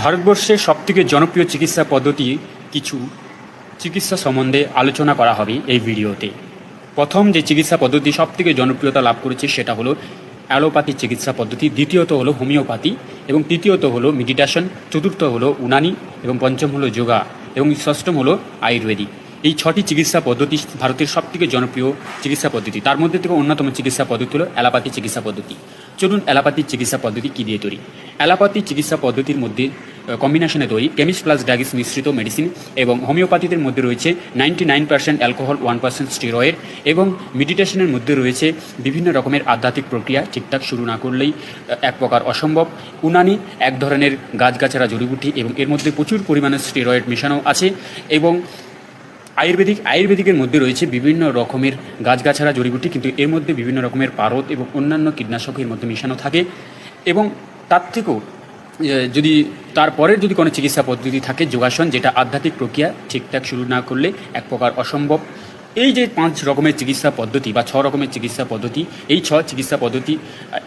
ভারতবর্ষের সবথেকে জনপ্রিয় চিকিৎসা পদ্ধতি কিছু চিকিৎসা সম্বন্ধে আলোচনা করা হবে এই ভিডিওতে। প্রথম যে চিকিৎসা পদ্ধতি সবথেকে জনপ্রিয়তা লাভ করেছে সেটা হলো অ্যালোপ্যাথি চিকিৎসা পদ্ধতি, দ্বিতীয়ত হলো হোমিওপ্যাথি, এবং তৃতীয়ত হলো মেডিটেশন, চতুর্থ হলো উনানি, এবং পঞ্চম হলো যোগা, এবং ষষ্ঠম হলো আয়ুর্বেদিক। এই ছটি চিকিৎসা পদ্ধতি ভারতের সবথেকে জনপ্রিয় চিকিৎসা পদ্ধতি। তার মধ্যে থেকে অন্যতম চিকিৎসা পদ্ধতি হলো অ্যালোপ্যাথি চিকিৎসা পদ্ধতি। চলুন অ্যালোপ্যাথি চিকিৎসা পদ্ধতি কী দিয়ে তৈরি? অ্যালোপ্যাথি চিকিৎসা পদ্ধতির মধ্যে কম্বিনেশনে তৈরি কেমিস্ট প্লাস ড্রাগিস মিশ্রিত মেডিসিন এবং হোমিওপ্যাথিদের মধ্যে রয়েছে ninety nine percent alcohol one percent steroid এবং মেডিটেশনের মধ্যে রয়েছে বিভিন্ন রকমের আধ্যাত্মিক প্রক্রিয়া। ঠিকঠাক শুরু না করলেই এক প্রকার অসম্ভব। উনানি, এক ধরনের গাছগাছারা, জড়িবুটি এবং এর মধ্যে প্রচুর পরিমাণে স্টিরয়েড মেশানো আছে এবং আয়ুর্বেদিক, আয়ুর্বেদিকের মধ্যে রয়েছে বিভিন্ন রকমের গাছগাছারা, জড়িবুটি, কিন্তু এর মধ্যে বিভিন্ন রকমের পারদ এবং অন্যান্য কীটনাশকের মধ্যে মেশানো থাকে। এবং তার থেকেও যদি তারপরের যদি কোনো চিকিৎসা পদ্ধতি থাকে, যোগাসন, যেটা আধ্যাত্মিক প্রক্রিয়া ঠিকঠাক শুরু না করলে এক প্রকার অসম্ভব। এই যে পাঁচ রকমের চিকিৎসা পদ্ধতি বা ছ রকমের চিকিৎসা পদ্ধতি, এই ছ চিকিৎসা পদ্ধতি,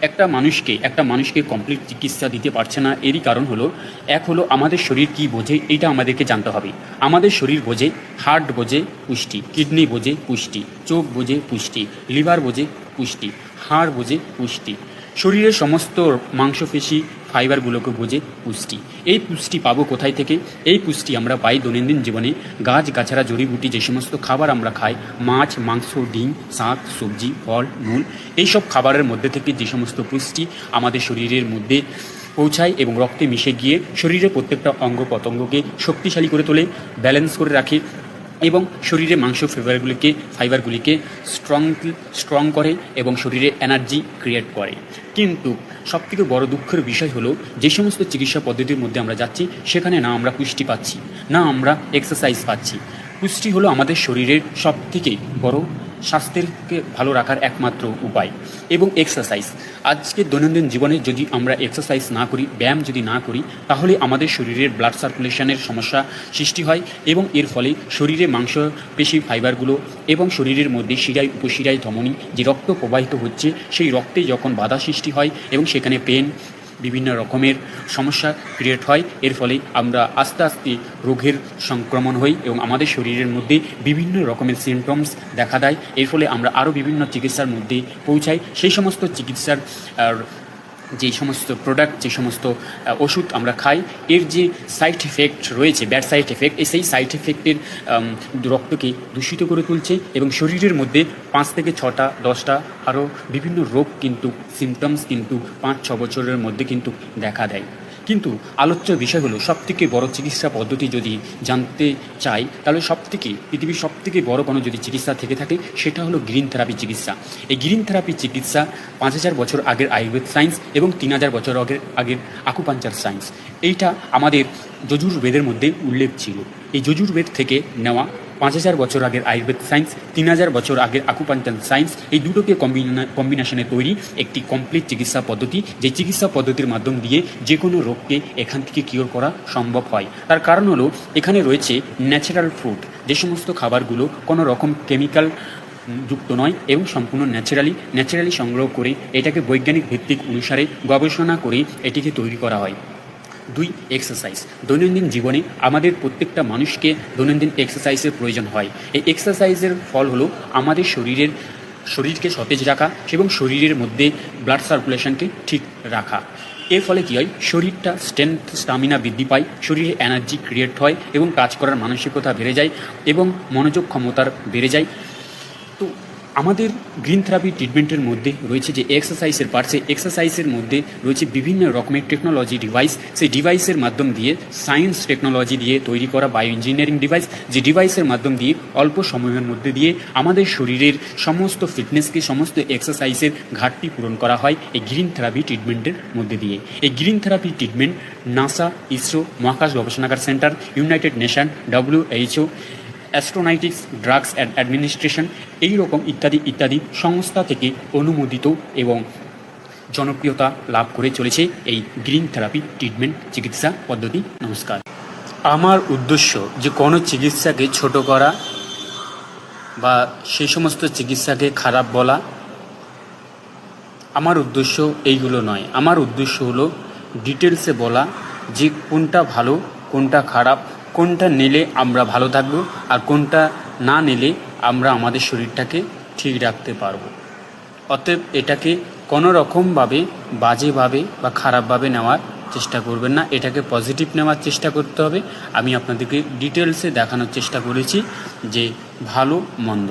একটা মানুষকে একটা মানুষকে কমপ্লিট চিকিৎসা দিতে পারছে না। এরই কারণ হলো, এক হলো আমাদের শরীর কি বোঝে, এইটা আমাদেরকে জানতে হবে। আমাদের শরীর বোঝে হার্ট বোঝে পুষ্টি কিডনি বোঝে পুষ্টি, চোখ বোঝে পুষ্টি লিভার বোঝে পুষ্টি হাড় বোঝে পুষ্টি। শরীরের সমস্ত মাংসপেশি ফাইবারগুলোকে বোঝে পুষ্টি। এই পুষ্টি পাবো কোথায় থেকে? এই পুষ্টি আমরা পাই দৈনন্দিন জীবনে। গাছ, গাছারা, জড়িবুটি, যে সমস্ত খাবার আমরা খাই, মাছ, মাংস, ডিম, শাক, সবজি, ফল, মূল এইসব খাবারের মধ্যে থেকে যে সমস্ত পুষ্টি আমাদের শরীরের মধ্যে পৌঁছায় এবং রক্তে মিশে গিয়ে শরীরের প্রত্যেকটা অঙ্গ প্রত্যঙ্গকে শক্তিশালী করে তোলে ব্যালেন্স করে রাখে এবং শরীরে মাংস ফাইবারগুলিকে ফাইবারগুলিকে স্ট্রং স্ট্রং করে এবং শরীরে এনার্জি ক্রিয়েট করে। কিন্তু সবথেকে বড় দুঃখের বিষয় হলো যে সমস্ত চিকিৎসা পদ্ধতির মধ্যে আমরা যাচ্ছি, সেখানে না আমরা পুষ্টি পাচ্ছি, না আমরা এক্সারসাইজ পাচ্ছি। পুষ্টি হলো আমাদের শরীরের সবথেকে বড় স্বাস্থ্যেরকে ভালো রাখার একমাত্র উপায় এবং এক্সারসাইজ আজকে দৈনন্দিন জীবনে যদি আমরা এক্সারসাইজ না করি, ব্যায়াম যদি না করি, তাহলে আমাদের শরীরের ব্লাড সার্কুলেশনের সমস্যা সৃষ্টি হয় এবং এর ফলে শরীরে মাংস, পেশি, ফাইবারগুলো এবং শরীরের মধ্যে শিরায়, উপশিরায় ধমনী যে রক্ত প্রবাহিত হচ্ছে, সেই রক্তে যখন বাধা সৃষ্টি হয় এবং সেখানে পেন বিভিন্ন রকমের সমস্যা ক্রিয়েট হয়। এর ফলে আমরা আস্তে আস্তে রোগের সংক্রমণ হই এবং আমাদের শরীরের মধ্যে বিভিন্ন রকমের সিমটমস দেখা দেয়। এর ফলে আমরা আরও বিভিন্ন চিকিৎসার মধ্যে পৌঁছাই। সেই সমস্ত চিকিৎসার যে সমস্ত প্রোডাক্ট যে সমস্ত ওষুধ আমরা খাই, এর যে সাইড এফেক্ট রয়েছে ব্যাড সাইড এফেক্ট এই সেই সাইড এফেক্টের রক্তকে দূষিত করে তুলছে এবং শরীরের মধ্যে পাঁচ থেকে ছটা, দশটা আরও বিভিন্ন রোগ কিন্তু সিমটমস কিন্তু পাঁচ, ছ বছরের মধ্যে কিন্তু দেখা দেয়। কিন্তু আলোচ্য বিষয় হলো সবথেকে বড় চিকিৎসা পদ্ধতি যদি জানতে চাই, তাহলে সবথেকে, পৃথিবীর সবথেকে বড় কোনো যদি চিকিৎসা থেকে থাকে, সেটা হলো গ্রিন থেরাপি চিকিৎসা। এই গ্রিন থেরাপি চিকিৎসা পাঁচ হাজার বছর আগের আয়ুর্বেদ সায়েন্স এবং তিন হাজার বছর আগের আগের আকুপাঞ্চার সায়েন্স এইটা আমাদের যজুর্বেদের মধ্যে উল্লেখ ছিল। এই যজুর্বেদ থেকে নেওয়া পাঁচ হাজার বছর আগের আয়ুর্বেদ সায়েন্স, তিন হাজার বছর আগের আকুপাঞ্চার সায়েন্স, এই দুটোকে কম্বিনা, কম্বিনেশনে তৈরি একটি কমপ্লিট চিকিৎসা পদ্ধতি, যে চিকিৎসা পদ্ধতির মাধ্যম দিয়ে যে কোনো রোগকে এখান থেকে কিওর করা সম্ভব হয়। তার কারণ হলো, এখানে রয়েছে ন্যাচারাল ফুড যে সমস্ত খাবারগুলো কোনো রকম কেমিক্যাল যুক্ত নয় এবং সম্পূর্ণ ন্যাচারালি ন্যাচারালি সংগ্রহ করে এটাকে বৈজ্ঞানিক ভিত্তিক অনুসারে গবেষণা করে এটিকে তৈরি করা হয়। দুই এক্সারসাইজ দৈনন্দিন জীবনে আমাদের প্রত্যেকটা মানুষকে দৈনন্দিন এক্সারসাইজের প্রয়োজন হয়। এই এক্সারসাইজের ফল হলো আমাদের শরীরের, শরীরকে সতেজ রাখা এবং শরীরের মধ্যে ব্লাড সার্কুলেশনকে ঠিক রাখা। এর ফলে কী হয়? শরীরটা স্ট্রেংথ স্টামিনা বৃদ্ধি পায়, শরীরে এনার্জি ক্রিয়েট হয় এবং কাজ করার মানসিকতা বেড়ে যায় এবং মনোযোগ ক্ষমতার বেড়ে যায়। আমাদের গ্রিন থেরাপি ট্রিটমেন্টের মধ্যে রয়েছে যে এক্সারসাইজের পার্ট সেই এক্সারসাইজের মধ্যে রয়েছে বিভিন্ন রকমের টেকনোলজি ডিভাইস সেই ডিভাইসের মাধ্যম দিয়ে সায়েন্স টেকনোলজি দিয়ে তৈরি করা বায়ো ইঞ্জিনিয়ারিং ডিভাইস যে ডিভাইসের মাধ্যম দিয়ে অল্প সময়ের মধ্যে দিয়ে আমাদের শরীরের সমস্ত ফিটনেসকে সমস্ত এক্সারসাইজের ঘাটতি পূরণ করা হয় এই গ্রিন থেরাপি ট্রিটমেন্টের মধ্যে দিয়ে। এই green therapy treatment NASA ISRO মহাকাশ গবেষণাগার centre United Nation WHO astronautics drugs and administration এই রকম ইত্যাদি ইত্যাদি সংস্থা থেকে অনুমোদিত এবং জনপ্রিয়তা লাভ করে চলেছে এই গ্রিন থেরাপি ট্রিটমেন্ট চিকিৎসা পদ্ধতি। নমস্কার। আমার উদ্দেশ্য যে কোনো চিকিৎসাকে ছোট করা বা সেই সমস্ত চিকিৎসাকে খারাপ বলা, আমার উদ্দেশ্য এইগুলো নয়। আমার উদ্দেশ্য হলো ডিটেলসে বলা যে কোনটা ভালো, কোনটা খারাপ কোনটা নিলে আমরা ভালো থাকব আর কোনটা না নিলে আমরা আমাদের শরীরটাকে ঠিক রাখতে পারব। অতএব এটাকে কোনো রকমভাবে বাজেভাবে বা খারাপভাবে নেওয়ার চেষ্টা করবেন না। এটাকে পজিটিভ নেওয়ার চেষ্টা করতে হবে। আমি আপনাদেরকে ডিটেলসে দেখানোর চেষ্টা করেছি যে ভালো, মন্দ।